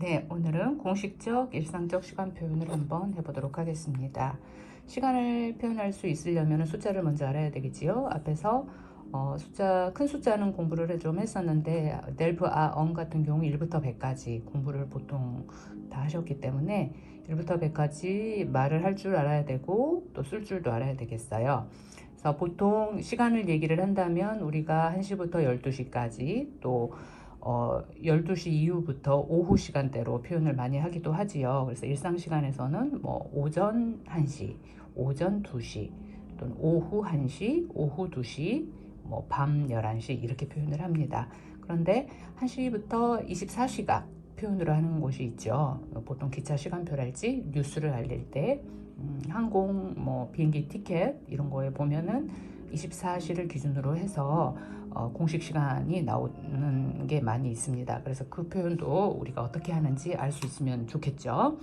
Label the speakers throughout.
Speaker 1: 네, 오늘은 공식적 일상적 시간 표현을 한번 해보도록 하겠습니다. 시간을 표현할 수 있으려면 숫자를 먼저 알아야 되겠지요. 앞에서 어, 숫자 큰 숫자는 공부를 좀 했었는데 델프 아엉 같은 경우 1부터 100까지 공부를 보통 다 하셨기 때문에 1부터 100까지 말을 할 줄 알아야 되고 또 쓸 줄도 알아야 되겠어요. 그래서 보통 시간을 얘기를 한다면 우리가 1시부터 12시까지 또 어, 12시 이후부터 오후 시간대로 표현을 많이 하기도 하지요. 그래서 일상 시간에서는 뭐 오전 1시, 오전 2시, 또는 오후 1시, 오후 2시, 뭐 밤 11시 이렇게 표현을 합니다. 그런데 1시부터 24시가 표현으로 하는 곳이 있죠. 보통 기차 시간표랄지 뉴스를 알릴 때 음, 항공 뭐 비행기 티켓 이런 거에 보면은 24시를 기준으로 해서 어, 공식 시간이 나오는 게 많이 있습니다. 그래서 그 표현도 우리가 어떻게 하는지 알 수 있으면 좋겠죠.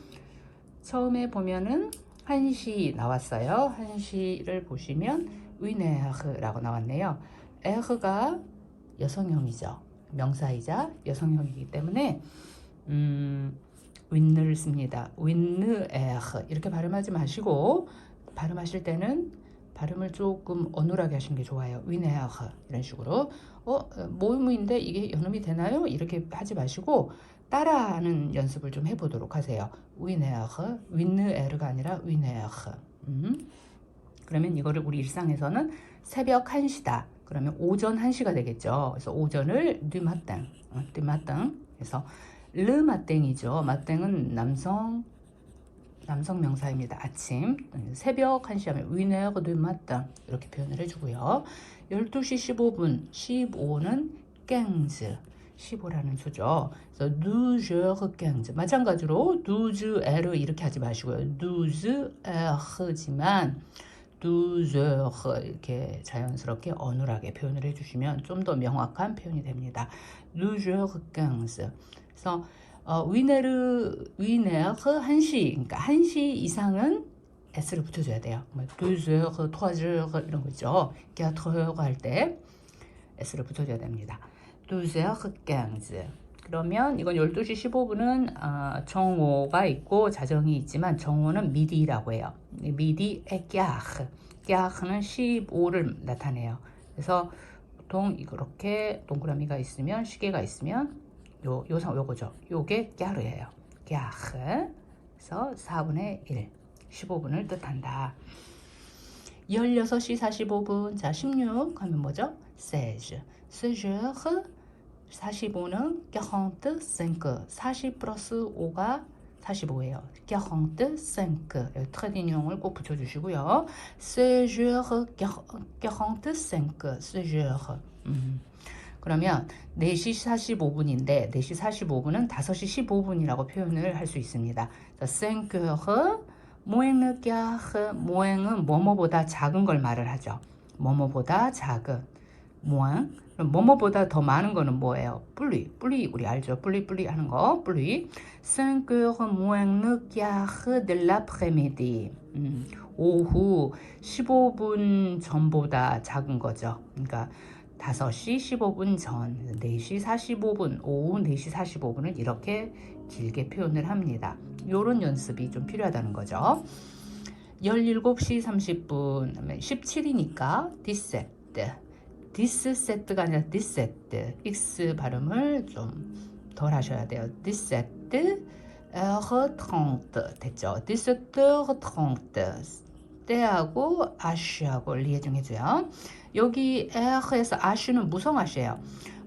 Speaker 1: 처음에 보면은 1시 나왔어요. 1시를 보시면 위네흐라고 나왔네요. 에흐가 여성형이죠. 명사이자 여성형이기 때문에 음, 윈느를 씁니다. 윈느 에흐 이렇게 발음하지 마시고 발음하실 때는 발음을 조금 어눌하게 하시는 게 좋아요. 위네아흐 이런 식으로 어 모음인데 이게 연음이 되나요? 이렇게 하지 마시고 따라하는 연습을 좀 해보도록 하세요. 위네아흐 윈느 에르가 아니라 위네아흐 음. 그러면 이거를 우리 일상에서는 새벽 1시다. 그러면 오전 1시가 되겠죠. 그래서 오전을 뉘마땡, 어, 뉘마땡. 그래서 르마땡이죠. 마땡은 남성 남성 명사입니다. 아침, 새벽 1시 하면 위네어 뉘마땅 이렇게 표현을 해주고요. 12시 15분, 15는 깽즈, 15라는 수죠. 그래서 누즈르 깽즈 마찬가지로 누즈 에르 이렇게 하지 마시고요. 누즈 에르지만 두즈르 이렇게 자연스럽게 어눌하게 표현을 해주시면 좀 더 명확한 표현이 됩니다. 누즈르 깽즈 그래서 어, 위네르 위네르 1시 그러니까 1시 이상은 s를 붙여줘야 돼요. 뭐 두즈르, 토즈르 이런 거 있죠. 갸트르가 할 때 s를 붙여줘야 됩니다. 두즈르 갱즈 그러면 이건 12시 15분은 어, 정오가 있고 자정이 있지만 정오는 미디라고 해요. 미디 에갸흐 갸흐는 15를 나타내요. 그래서 보통 이렇게 동그라미가 있으면 시계가 있으면 요, 요상 요거죠. 요게 꺄르예요. 꺄르. 그래서 4분의 1, 15분을 뜻한다. 16시 45분, 자, 16 하면 뭐죠? 16. 16, 45는 45, 40 플러스 5가 45예요. 45, 여기 트레디뇽을 꼭 붙여주시고요. 16, 45, 16. 음. 그러면 4시 45분인데 4시 45분은 5시 15분이라고 표현을 할 수 있습니다. 5heures moins quart moins은 뭐뭐보다 작은 걸 말을 하죠. 뭐뭐보다 작은 moins 뭐뭐보다 더 많은 거는 뭐예요? 뿌리 뿌리 우리 알죠? 뿌리 뿌리 하는 거 뿌리 5heures moins le quart de l'après-midi 음, 오후 15분 전보다 작은 거죠. 그러니까 5시 15분 전, 4시 45분, 오후 4시 45분은 이렇게 길게 표현을 합니다. 이런 연습이 좀 필요하다는 거죠. 17시 30분, 17이니까 디세트, 디스세트가 아니라 디세트, x 발음을 좀 덜 하셔야 돼요. 디세트, 에허 트렁트 됐죠. 디세트 트렁트 때하고 아쉬하고 리에중 해줘요. 여기 에흐에서 아쉬는 무성아시예요.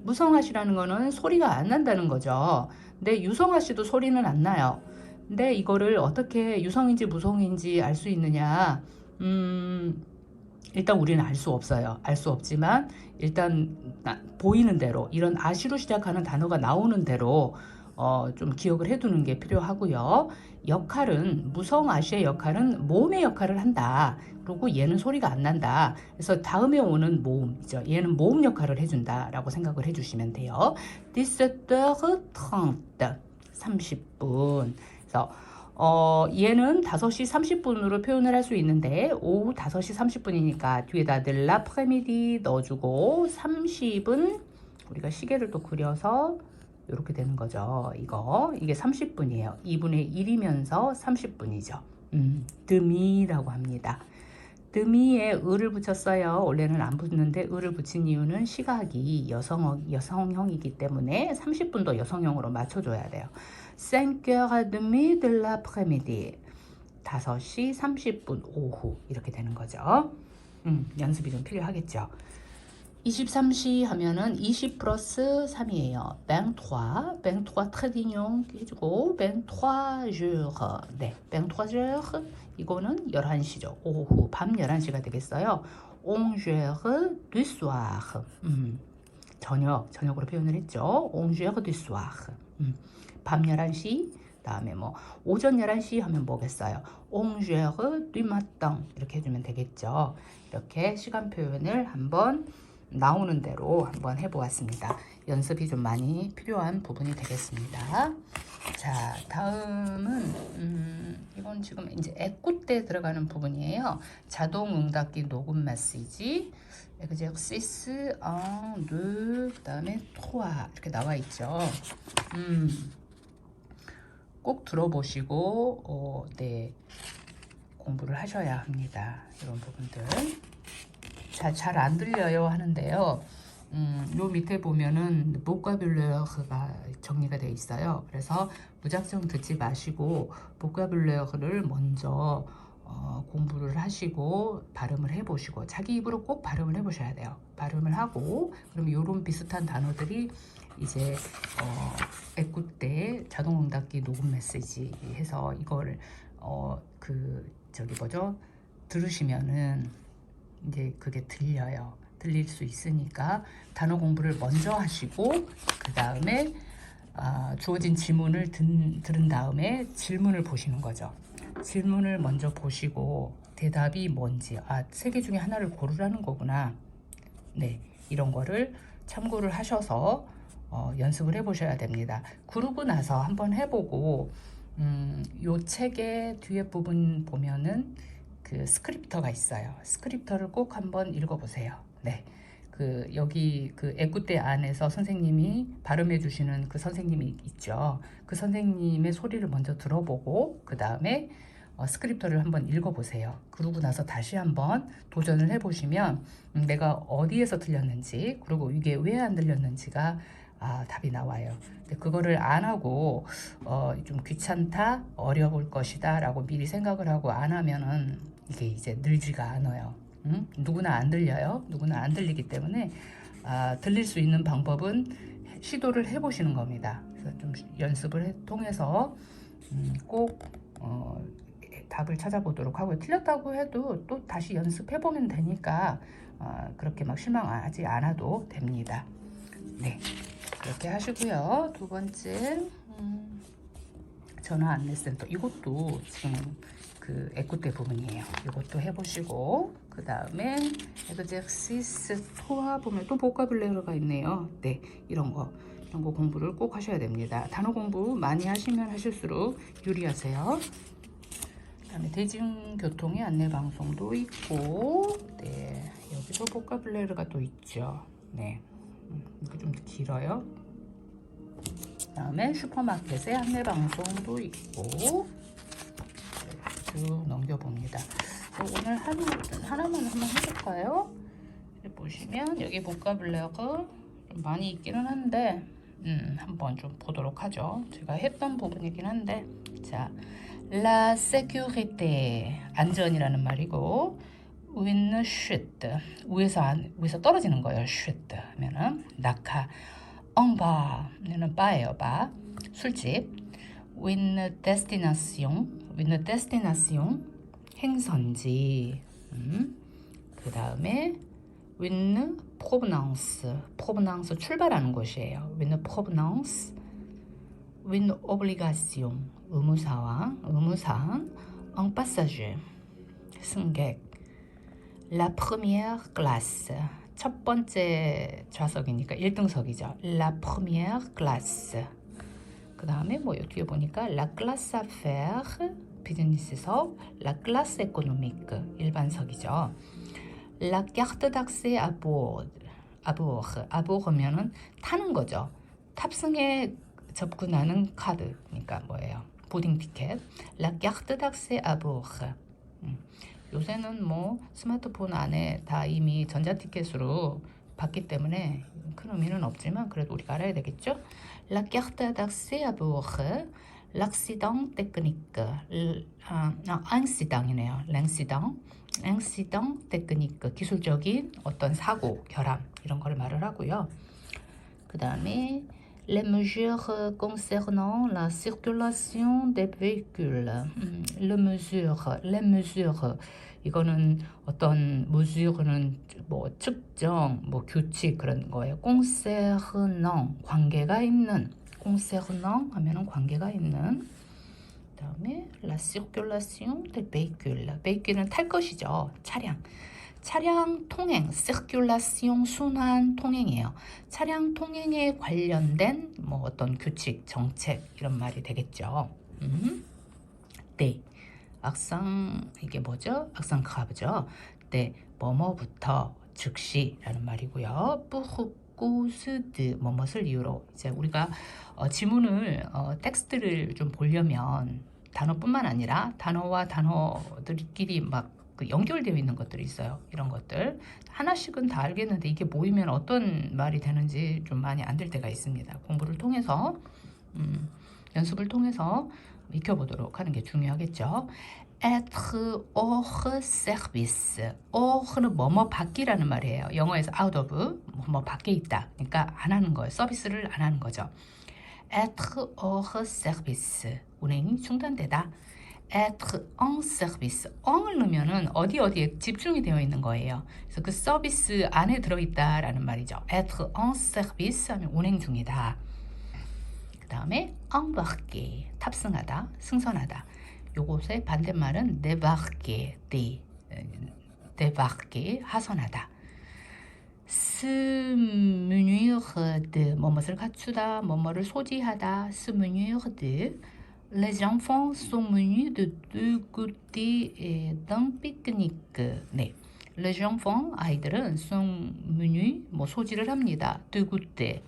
Speaker 1: 무성아시라는 거는 소리가 안 난다는 거죠. 근데 유성아시도 소리는 안 나요. 근데 이거를 어떻게 유성인지 무성인지 알 수 있느냐? 음, 일단 우리는 알 수 없어요. 알 수 없지만 일단 보이는 대로 이런 아시로 시작하는 단어가 나오는 대로 어, 좀 기억을 해두는 게 필요하고요. 역할은 무성 아시의 역할은 모음의 역할을 한다. 그리고 얘는 소리가 안 난다. 그래서 다음에 오는 모음이죠. 얘는 모음 역할을 해준다라고 생각을 해주시면 돼요. 17h30 30분. 그래서 어, 얘는 5시 30분으로 표현을 할 수 있는데 오후 5시 30분이니까 뒤에다 르라프레미디 넣어주고 30은 우리가 시계를 또 그려서 이렇게 되는 거죠. 이거 이게 30분이에요. 2분의 1이면서 30분이죠. 음, 드미라고 합니다. 드미에 을을 붙였어요. 원래는 안 붙는데 을을 붙인 이유는 시각이 여성 여성형이기 때문에 30분도 여성형으로 맞춰줘야 돼요. 5h demi de l'après-midi. 5시 30분 오후 이렇게 되는 거죠. 음, 연습이 좀 필요하겠죠. 23시 하면은 20 플러스 3이에요. 23, 23 트레디뇽 해주고 23 jours. 네, 23 jours 이거는 11시죠. 오후 밤 11시가 되겠어요. 11 du soir. 음, 저녁, 저녁으로 표현을 했죠. 11 du soir. 음, 밤 11시 다음에 뭐 오전 11시 하면 뭐겠어요? 11 du matin 이렇게 해주면 되겠죠. 이렇게 시간 표현을 한번 나오는 대로 한번 해보았습니다. 연습이 좀 많이 필요한 부분이 되겠습니다. 자, 다음은 음, 이건 지금 이제 애꾸때 들어가는 부분이에요. 자동 응답기 녹음 메시지, exercice 1, 2, 그다음에 3 이렇게 나와 있죠. 음, 꼭 들어보시고 어, 네 공부를 하셔야 합니다. 이런 부분들. 자, 잘안 들려요 하는데요. 음, 요 밑에 보면은 보카뷸레어가 정리가 되어 있어요. 그래서 무작정 듣지 마시고 보카뷸레어를 먼저 어, 공부를 하시고 발음을 해보시고 자기 입으로 꼭 발음을 해보셔야 돼요. 발음을 하고 그럼 요런 비슷한 단어들이 이제 어, 애꾸 때 자동응답기 녹음 메시지 해서 이걸 어, 그 저기 뭐죠 들으시면은 이제 그게 들려요. 들릴 수 있으니까 단어 공부를 먼저 하시고 그 다음에 아, 주어진 지문을 든, 들은 다음에 질문을 보시는 거죠. 질문을 먼저 보시고 대답이 뭔지 아 세 개 중에 하나를 고르라는 거구나. 네 이런 거를 참고를 하셔서 어, 연습을 해보셔야 됩니다. 그러고 나서 한번 해보고 음, 요 책의 뒤에 부분 보면은 그 스크립터가 있어요. 스크립터를 꼭 한번 읽어보세요. 네. 그 여기 그 애꾸대 안에서 선생님이 발음해 주시는 그 선생님이 있죠. 그 선생님의 소리를 먼저 들어보고 그 다음에 어, 스크립터를 한번 읽어보세요. 그러고 나서 다시 한번 도전을 해보시면 음, 내가 어디에서 들렸는지 그리고 이게 왜 안 들렸는지가 아, 답이 나와요. 근데 그거를 안 하고 어, 좀 귀찮다, 어려울 것이다 라고 미리 생각을 하고 안 하면은 이게 이제 늘지가 않아요. 응? 누구나 안 들려요. 누구나 안 들리기 때문에 아, 들릴 수 있는 방법은 시도를 해보시는 겁니다. 그래서 좀 연습을 해, 통해서 음, 꼭 어, 답을 찾아보도록 하고요. 틀렸다고 해도 또 다시 연습해보면 되니까 어, 그렇게 막 실망하지 않아도 됩니다. 네, 그렇게 하시고요. 두 번째 음, 전화 안내센터 이것도 지금 그 에코테 부분이에요. 이것도 해보시고 그 다음에 엑제시스 토화 보면 또 보카블레르가 있네요. 네, 이런 거 이런 거 공부를 꼭 하셔야 됩니다. 단어 공부 많이 하시면 하실수록 유리하세요. 그다음에 대중교통의 안내 방송도 있고, 네 여기도 보카블레르가 또 있죠. 네, 음, 이거 좀 길어요. 그다음에 슈퍼마켓의 안내 방송도 있고. 쭉 넘겨봅니다. 오늘 하나, 하나만 한번 해볼까요? 보시면 여기 좀 많이 있기는 한데 음, 한번 좀 보도록 하죠. 제가 했던 부분이긴 한데 자, la sécurité 안전이라는 말이고 with chute 위에서 안, 위에서 떨어지는 거예요. chute 하면은 낙하 en bas는 바예요. 바 술집 with destination with destination 행선지 음. 그 다음에 with provenance provenance 출발하는 곳이에요 with provenance with obligation 의무사항 의무사항 en passage 승객 la première classe 첫 번째 좌석이니까 1등석이죠 la première classe 그 다음에 뭐 뒤에 보니까 la classe affaires 비즈니스석, la classe économique 일반석이죠. la carte d'accès à bord, à bord면은 타는 거죠. 탑승의 접근하는 카드. 그러니까 뭐예요? 보딩 티켓. La carte d'accès à bord. 음, 요새는 뭐 스마트폰 안에 다 이미 전자티켓으로 받기 때문에 큰 의미는 없지만 그래도 우리가 알아야 되겠죠? La carte d'accès à bord. Technique. L- 아, 아, incident이네요. L'incident. Incident technique. 기술적인 어떤 사고, 결함 이런 걸 말을 하고요. 그 다음에 les mesures concernant la circulation des véhicules. 음, les mesures, les mesures. 이거는 어떤 mesure는 뭐 측정, 뭐 규칙 그런 거예요. concernant 관계가 있는 concernant 하면은 관계가 있는 그다음에 la circulation des véhicules. véhicule는 탈 것이죠. 차량. 차량 통행, circulation 순환 통행이에요. 차량 통행에 관련된 뭐 어떤 규칙, 정책 이런 말이 되겠죠. 음. 네. 악상 이게 뭐죠? 악상 카브죠. 네. 뭐뭐부터 즉시라는 말이고요. 뿌후 꾸스드 뭐뭇을 이유로 이제 우리가 어, 지문을 어, 텍스트를 좀 보려면 단어뿐만 아니라 단어와 단어들끼리 막 그 연결되어 있는 것들이 있어요. 이런 것들 하나씩은 다 알겠는데 이게 모이면 어떤 말이 되는지 좀 많이 안 될 때가 있습니다. 공부를 통해서 음, 연습을 통해서 익혀보도록 하는 게 중요하겠죠. Être hors service. hors,는 뭐뭐 밖이라는 말이에요. 영어에서 out of 뭐뭐 밖에 있다. 그러니까 안 하는 거예요. 서비스를 안 하는 거죠. être hors service. 운행이 중단되다. être en service. en을 넣으면은 어디 어디에 집중이 되어 있는 거예요. 그래서 그 서비스 안에 들어 있다라는 말이죠. être en service 하면 운행 중이다. 그 다음에 embarquer 탑승하다, 승선하다. 요것의 반대말은 débarquer, dé, débarquer 하선하다. de 뭐뭇을 갖추다, 뭐뭐를 소지하다, de Les enfants sont munis de deux côtés d'un pique-nique. 네. Les enfants 아이들은 sont munis 뭐 소지를 합니다. deux côtés.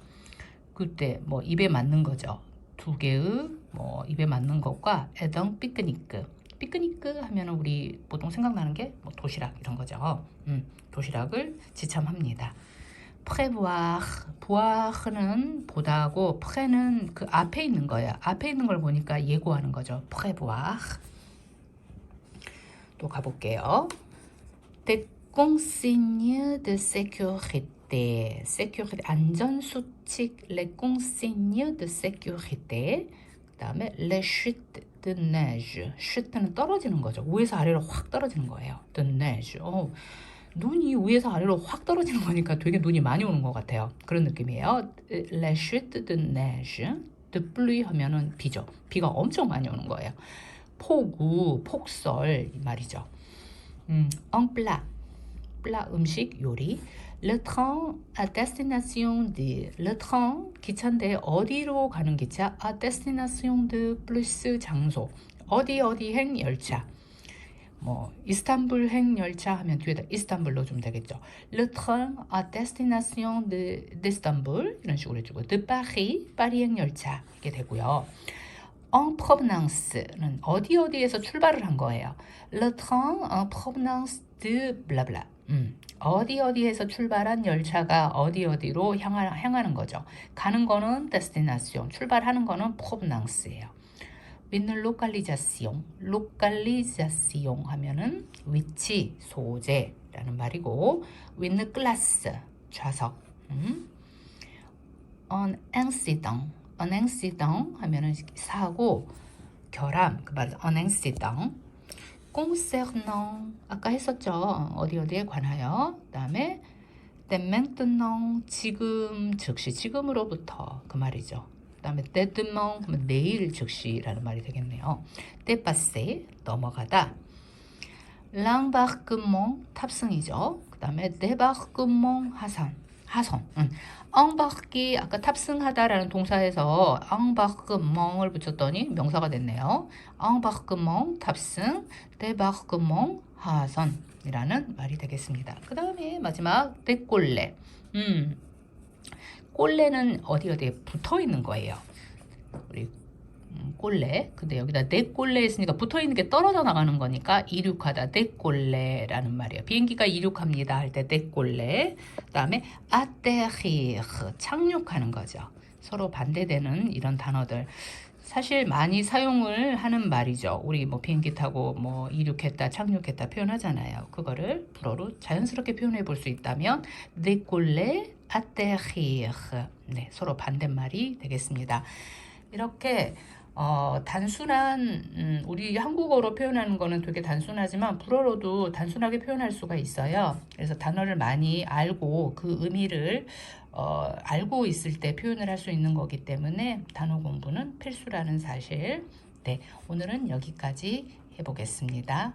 Speaker 1: 그때 뭐 입에 맞는 거죠. 두 개의 뭐 입에 맞는 것과 d'un pique-nique. 피크니크 하면은 우리 보통 생각나는 게 뭐 도시락 이런 거죠. 음, 도시락을 지참합니다. prévoir, 보아는 보다고 pré는 그 앞에 있는 거예요. 앞에 있는 걸 보니까 예고하는 거죠. prévoir. 또 가볼게요. des consignes de 안전 수칙, les consignes. 그다음에 les chutes de neige. chute는 떨어지는 거죠. 위에서 아래로 확 떨어지는 거예요. de neige. 어, 눈이 위에서 아래로 확 떨어지는 거니까 되게 눈이 많이 오는 것 같아요. 그런 느낌이에요. Les chutes de neige, de pluie 하면은 비죠. 비가 엄청 많이 오는 거예요. 폭우, 폭설 이 말이죠. 음, un plat, plat 음식 요리. Le train à destination de, le train 기차인데 어디로 가는 기차? à destination de plus 장소. 어디 어디행 열차. 뭐 이스탄불행 열차 하면 뒤에다 이스탄불 넣어주면 되겠죠. Le train à destination de d'Istanbul 이런 식으로 해주고 de Paris 파리행 열차 이게 되고요. En provenance는 어디 어디에서 출발을 한 거예요. Le train en provenance de 블라블라. 음, 어디 어디에서 출발한 열차가 어디 어디로 향하, 향하는 거죠. 가는 거는 destination, 출발하는 거는 provenance예요. with localisation, localisation 하면은 위치, 소재라는 말이고 with class, 좌석. 음. un incident, un incident 하면은 사고, 결함, 그 말은 un incident. Concernant, 아까 했었죠. 어디 어디에 관하여. 그다음에 dès maintenant, 지금, 즉시, 지금으로부터 그 말이죠. 그 다음에 demain 내일 즉시라는 말이 되겠네요. dépasser 넘어가다. l'embarquement 탑승이죠. 그 다음에 débarquement 하선 하선. 응. Embarquer 아까 탑승하다라는 동사에서 embarquement을 붙였더니 명사가 됐네요. embarquement 탑승, débarquement 하선이라는 말이 되겠습니다. 그 다음에 마지막 décoller. 음. 꼴레는 어디 어디에 붙어 있는 거예요. 우리 음, 꼴레. 근데 여기다 네 꼴레 했으니까 붙어 있는 게 떨어져 나가는 거니까 이륙하다 네 꼴레라는 말이에요. 비행기가 이륙합니다 할때네 꼴레. 그 다음에 아테히르 착륙하는 거죠. 서로 반대되는 이런 단어들. 사실 많이 사용을 하는 말이죠. 우리 뭐 비행기 타고 뭐 이륙했다, 착륙했다 표현하잖아요. 그거를 불어로 자연스럽게 표현해 볼 수 있다면 décoller, atterrir. 네, 서로 반대말이 되겠습니다. 이렇게 어, 단순한 음, 우리 한국어로 표현하는 거는 되게 단순하지만 불어로도 단순하게 표현할 수가 있어요. 그래서 단어를 많이 알고 그 의미를 어, 알고 있을 때 표현을 할 수 있는 거기 때문에 단어 공부는 필수라는 사실. 네, 오늘은 여기까지 해보겠습니다.